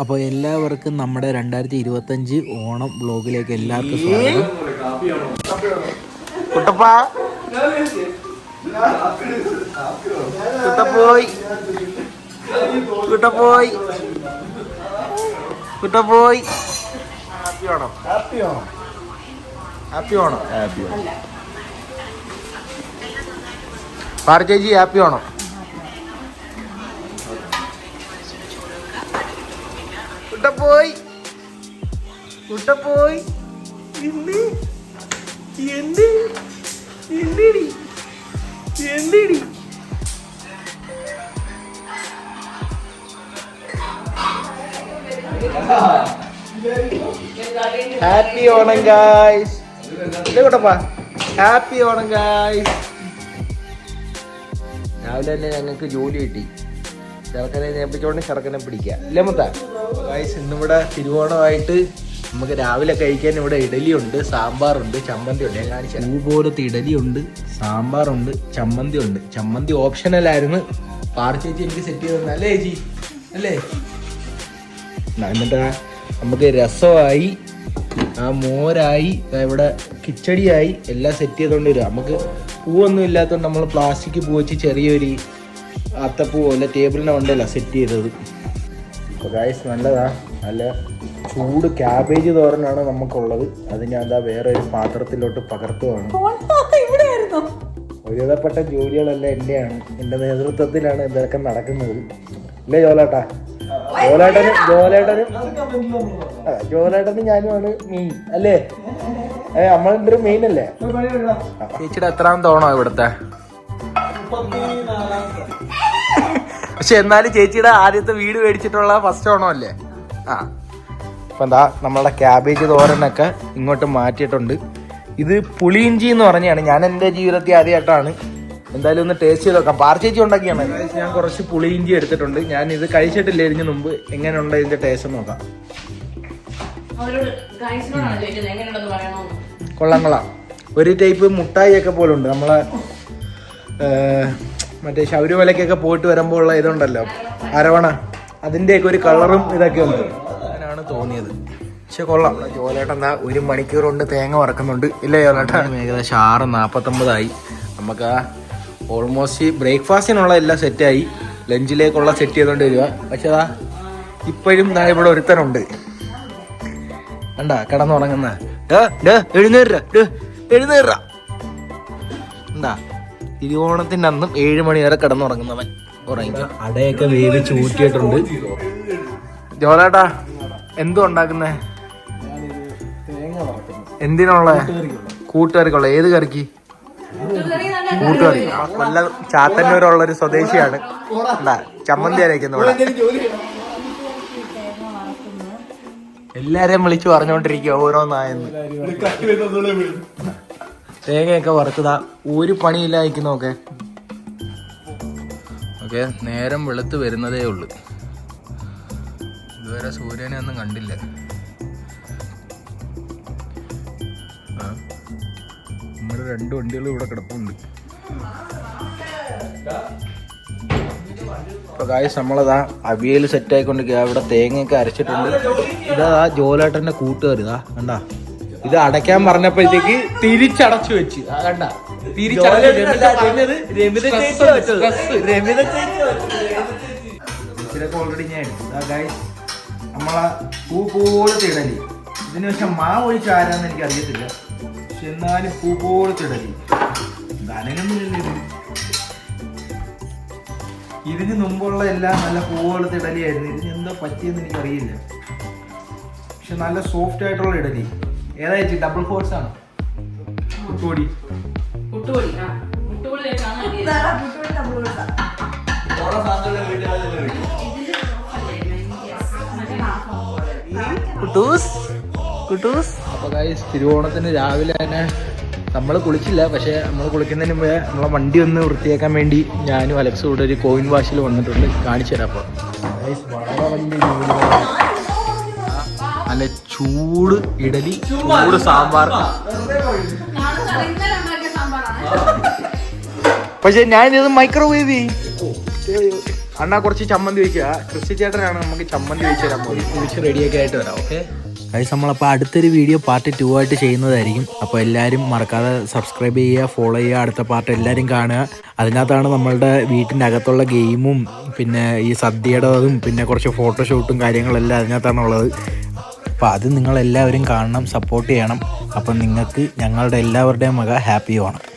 അപ്പോൾ എല്ലാവർക്കും നമ്മുടെ രണ്ടായിരത്തി ഇരുപത്തഞ്ച് ഓണം ബ്ലോഗിലേക്ക് എല്ലാവർക്കും സ്വാഗതം. കുട്ടപ്പ. കുട്ടപ്പോയി. കുട്ടപ്പോയി. കുട്ടപ്പോയി. Happy Onam. Happy Onam. Happy Onam. Happy Onam പാർച്ചേജി happy Onam. പോയി. എന്ത്? എന്തിടി? ഹാപ്പി ഓണം ഗായ്സ് ഇത് കുട്ടപ്പാ. ഹാപ്പി ഓണം ഗായ്സ് രാവിലെ തന്നെ ഞങ്ങൾക്ക് ജോലി കിട്ടി. ചെറുക്കനെ നേപ്പിച്ചോണ്ട് ചെറുക്കനെ പിടിക്കുക ഇല്ലേ മുത്ത? ഗായ്സ് ഇന്നിവിടെ തിരുവോണമായിട്ട് നമുക്ക് രാവിലെ കഴിക്കാൻ ഇവിടെ ഇഡലി ഉണ്ട് സാമ്പാറുണ്ട് ചമ്മന്തി ഉണ്ട് ഞാൻ കാണിച്ചു പൂ പോലത്തെ ഇഡലി ഉണ്ട് സാമ്പാറുണ്ട് ചമ്മന്തി ഉണ്ട് ചമ്മന്തി ഓപ്ഷണൽ ആയിരുന്നു പാർച്ചേച്ചി എനിക്ക് സെറ്റ് ചെയ്ത് അല്ലേ ചേച്ചി? അല്ലേ? എന്നിട്ടാ നമുക്ക് രസമായി ആ മോരായി ഇവിടെ കിച്ചടിയായി എല്ലാം സെറ്റ് ചെയ്തുകൊണ്ട് വരും നമുക്ക് പൂവൊന്നും ഇല്ലാത്തതുകൊണ്ട് നമ്മൾ പ്ലാസ്റ്റിക് പൂ വെച്ച് ചെറിയൊരു അത്തപ്പൂ പോലെ ടേബിളിനെ കൊണ്ടല്ല സെറ്റ് ചെയ്തത്. അപ്പോൾ ഗായ്സ് നല്ലതാ. നല്ല ചൂട് ക്യാബേജ് തോരനാണ് നമുക്കുള്ളത്. അത് ഞാൻ എന്താ വേറെ ഒരു പാത്രത്തിലോട്ട് പകർത്തുവാണ് ഒരുവിധപ്പെട്ട ജോലികളെല്ലാം എന്റെയാണ് എന്റെ നേതൃത്വത്തിലാണ് ഇതൊക്കെ നടക്കുന്നത്. അല്ലേ ജോലാട്ടാ? ജോലേട്ടനും ജോലേട്ടനും? ജോലേട്ടനും ഞാനുമാണ് മീൻ അല്ലേ? ഏ നമ്മളുടെ ഒരു മെയിൻ അല്ലേ? ചേച്ചിയുടെ എത്രാം തോണോ ഇവിടുത്തെ? പക്ഷെ എന്നാലും ചേച്ചിയുടെ ആദ്യത്തെ വീട് മേടിച്ചിട്ടുള്ള ഫസ്റ്റ് ഓണം അല്ലേ ആ. അപ്പൊ എന്താ നമ്മളുടെ ക്യാബേജ് തോരനൊക്കെ ഇങ്ങോട്ട് മാറ്റിയിട്ടുണ്ട്. ഇത് പുളിയിഞ്ചി എന്ന് പറഞ്ഞാണ്. ഞാൻ എന്റെ ജീവിതത്തിൽ ആദ്യമായിട്ടാണ്. എന്തായാലും ഒന്ന് ടേസ്റ്റ് ചെയ്ത് നോക്കാം. പാർച്ചേച്ചി ഉണ്ടാക്കിയാണ് ഞാൻ കുറച്ച് പുളിയിഞ്ചി എടുത്തിട്ടുണ്ട്. ഞാൻ ഇത് കഴിച്ചിട്ടില്ല ഇതിന് മുമ്പ്. എങ്ങനെയുണ്ട് ഇതിന്റെ ടേസ്റ്റ് നോക്കാം. അവരോട് ഗൈസിനോടാണ് ചോദിച്ചത് എങ്ങനെയുണ്ടെന്ന് പറയണോന്ന് കൊള്ളാം കൊള്ളാം. ഒരു ടൈപ്പ് മുട്ടായി ഒക്കെ പോലെ ഉണ്ട്. നമ്മളെ മറ്റേ ശബരിമലയ്ക്കൊക്കെ പോയിട്ട് വരുമ്പോൾ ഉള്ള ഇതുണ്ടല്ലോ അരവണ. അതിന്റെയൊക്കെ ഒരു കളറും ഇതൊക്കെ ഉണ്ട്. അങ്ങനെയാണ് തോന്നിയത്. പക്ഷെ കൊള്ളാം. ജോലേട്ടൻ എന്താ ഒരു മണിക്കൂർ കൊണ്ട് തേങ്ങ വറക്കുന്നുണ്ട്. ഇല്ല ജോലേട്ടൻ ഏകദേശം ആറ് നാൽപ്പത്തൊമ്പതായി നമുക്ക് ആ ഓൾമോസ്റ്റ് ബ്രേക്ക്ഫാസ്റ്റിനുള്ള എല്ലാം സെറ്റായി ലഞ്ചിലേക്കുള്ള സെറ്റ് ചെയ്തുകൊണ്ട് വരിക പക്ഷെ അതാ ഇപ്പോഴും ദാ ഇവിടെ ഒരുത്തനുണ്ട്. കണ്ടാ കിടന്നുറങ്ങുന്ന. എഴുന്നേറ എഴുന്നേറ എന്താ? തിരുവോണത്തിന്റെ അന്നും ഏഴ് മണി വരെ കിടന്നുറങ്ങുന്നവൻ. ഉറങ്ങി. അടയൊക്കെ വേവിച്ച് ഊറ്റിയിട്ടുണ്ട് ജോലാട്ടാ എന്തോ ഉണ്ടാക്കുന്നേ? എന്തിനുള്ള? കൂട്ടുകറിക്കുള്ള ഏത് കറിക്ക്? കൂട്ടുകറി. നല്ല ചാത്തന്നൂരുള്ള ഒരു സ്വദേശിയാണ്. എന്താ ചമ്മന്തി അരയ്ക്കുന്നു എല്ലാരെയും വിളിച്ചു പറഞ്ഞോണ്ടിരിക്കുക ഓരോന്നായെന്ന്. തേങ്ങയൊക്കെ വറുത്തതാ. ഒരു പണിയില്ല അയക്കുന്നൊക്കെ ഓക്കെ. നേരം വെളുത്ത് വരുന്നതേ ഉള്ളു. ഇതുവരെ സൂര്യനെ ഒന്നും കണ്ടില്ല. നമ്മുടെ രണ്ട് വണ്ടികൾ ഇവിടെ കിടപ്പുണ്ട്. ഇപ്പൊ കായസ് നമ്മളതാ അവിയൽ സെറ്റ് ആയിക്കൊണ്ടിരിക്കുക ഇവിടെ തേങ്ങയൊക്കെ അരച്ചിട്ടുണ്ട്. ഇതാ ജോലേട്ടന്റെ കൂട്ടുകാർ ഇതാ കണ്ടാ? ഇത് അടയ്ക്കാൻ പറഞ്ഞപ്പോഴത്തേക്ക് തിരിച്ചടച്ചു വെച്ച്. കണ്ട. തിരിച്ചടച്ചു ഓൾറെഡി ഞാൻ നമ്മളെ പൂ പോലെ തിടലി. ഇതിന് പക്ഷെ മാവ് ഒഴിച്ച് ആരാന്ന് എനിക്ക് അറിയത്തില്ല പക്ഷെ എന്നാലും പൂ പോലെ തിടലി. ധനനൊന്നുമില്ല ഇത്. ഇതിന് മുമ്പുള്ള എല്ലാം നല്ല പൂപോലെ ഇഡലിയായിരുന്നു ഇതിന് എന്താ പറ്റിയെന്ന് എനിക്കറിയില്ല. പക്ഷെ നല്ല സോഫ്റ്റ് ആയിട്ടുള്ള ഇഡലി. ഏതാ ചേച്ചി ഡബിൾ ഫോർസ് ആണ് കുട്ടുപൊടി കുട്ടൂസ് കുട്ടൂസ്. ഗൈസ് തിരുവോണത്തിന് രാവിലെ തന്നെ നമ്മൾ കുളിച്ചില്ല. പക്ഷെ നമ്മൾ കുളിക്കുന്നതിന് മുമ്പ് നമ്മളെ വണ്ടി ഒന്ന് വൃത്തിയാക്കാൻ വേണ്ടി ഞാനും അലക്സും കൂടെ ഒരു കോയിൻ വാഷിൽ വന്നിട്ടുണ്ട്. കാണിച്ചു തരാം അപ്പോൾ വളരെ വലിയ. ചൂട് ഇഡലി ചൂട് സാമ്പാർ. പക്ഷെ ഞാൻ ഇത് മൈക്രോവേവ് ചെയ്യും. അണ്ണാ കുറച്ച് ചമ്മന്തി വെക്കുക ക്രിസ്റ്റി ചേട്ടനാണ് നമുക്ക് ചമ്മന്തി വെച്ച് തരാൻ പോകുന്നത്. റെഡി റെഡിയൊക്കെ ആയിട്ട് വരാം ഓക്കെ ഗൈസ് നമ്മളപ്പോൾ അടുത്തൊരു വീഡിയോ പാർട്ട് ടു ആയിട്ട് ചെയ്യുന്നതായിരിക്കും. അപ്പോൾ എല്ലാവരും മറക്കാതെ സബ്സ്ക്രൈബ് ചെയ്യുക ഫോളോ ചെയ്യുക. അടുത്ത പാർട്ട് എല്ലാവരും കാണുക. അതിനകത്താണ് നമ്മളുടെ വീട്ടിന്റെ അകത്തുള്ള ഗെയിമും പിന്നെ ഈ സദ്യയുടെ അതും പിന്നെ കുറച്ച് ഫോട്ടോഷൂട്ടും കാര്യങ്ങളെല്ലാം അതിനകത്താണ് ഉള്ളത് അപ്പോൾ അത് നിങ്ങളെല്ലാവരും കാണണം സപ്പോർട്ട് ചെയ്യണം. അപ്പം നിങ്ങൾക്ക് ഞങ്ങളുടെ എല്ലാവരുടെയും മക ഹാപ്പി ഓണം